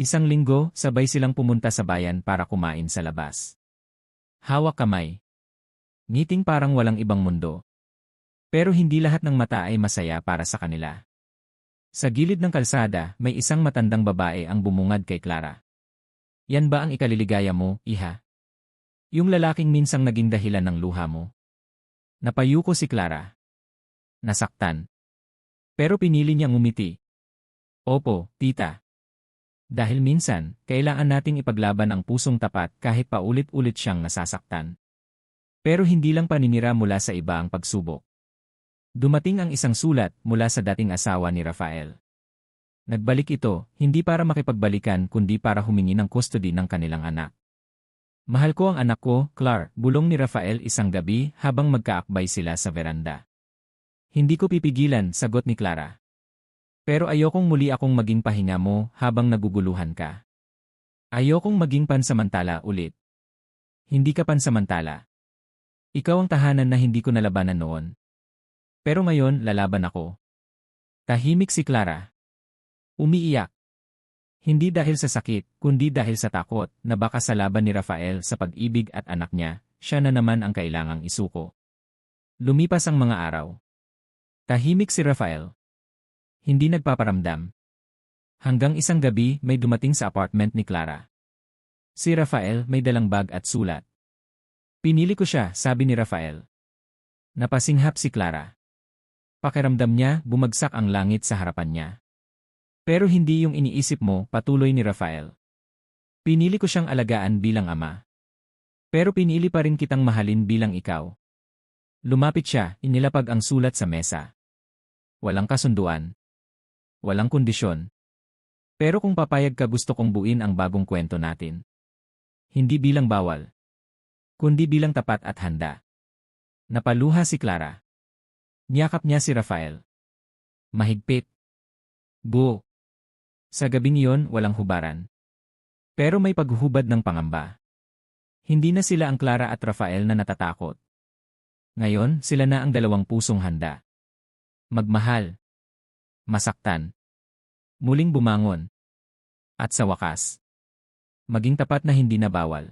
Isang linggo, sabay silang pumunta sa bayan para kumain sa labas. Hawak kamay. Ngiting parang walang ibang mundo. Pero hindi lahat ng mata ay masaya para sa kanila. Sa gilid ng kalsada, may isang matandang babae ang bumungad kay Clara. Yan ba ang ikaliligaya mo, iha? Yung lalaking minsang naging dahilan ng luha mo. Napayuko si Clara. Nasaktan. Pero pinili niyang umiti. Opo, tita. Dahil minsan, kailangan nating ipaglaban ang pusong tapat kahit paulit-ulit siyang nasasaktan. Pero hindi lang paninira mula sa iba ang pagsubok. Dumating ang isang sulat mula sa dating asawa ni Rafael. Nagbalik ito, hindi para makipagbalikan kundi para humingi ng custody ng kanilang anak. Mahal ko ang anak ko, Clark, bulong ni Rafael isang gabi habang magkaakbay sila sa veranda. Hindi ko pipigilan, sagot ni Clara. Pero ayokong muli akong maging pahinga mo habang naguguluhan ka. Ayokong maging pansamantala ulit. Hindi ka pansamantala. Ikaw ang tahanan na hindi ko nalabanan noon. Pero ngayon, lalaban ako. Tahimik si Clara. Umiiyak. Hindi dahil sa sakit, kundi dahil sa takot na baka sa laban ni Rafael sa pag-ibig at anak niya, siya na naman ang kailangang isuko. Lumipas ang mga araw. Tahimik si Rafael. Hindi nagpaparamdam. Hanggang isang gabi may dumating sa apartment ni Clara. Si Rafael may dalang bag at sulat. Pinili ko siya, sabi ni Rafael. Napasinghap si Clara. Pakiramdam niya, bumagsak ang langit sa harapan niya. Pero hindi yung iniisip mo, patuloy ni Rafael. Pinili ko siyang alagaan bilang ama. Pero pinili pa rin kitang mahalin bilang ikaw. Lumapit siya, inilapag ang sulat sa mesa. Walang kasunduan. Walang kondisyon. Pero kung papayag ka gusto kong buin ang bagong kwento natin. Hindi bilang bawal. Kundi bilang tapat at handa. Napaluha si Clara. Niyakap niya si Rafael. Mahigpit. Bu. Sa gabing iyon, walang hubaran. Pero may paghuhubad ng pangamba. Hindi na sila ang Clara at Rafael na natatakot. Ngayon, sila na ang dalawang pusong handa. Magmahal masaktan, muling bumangon, at sa wakas, maging tapat na hindi na bawal.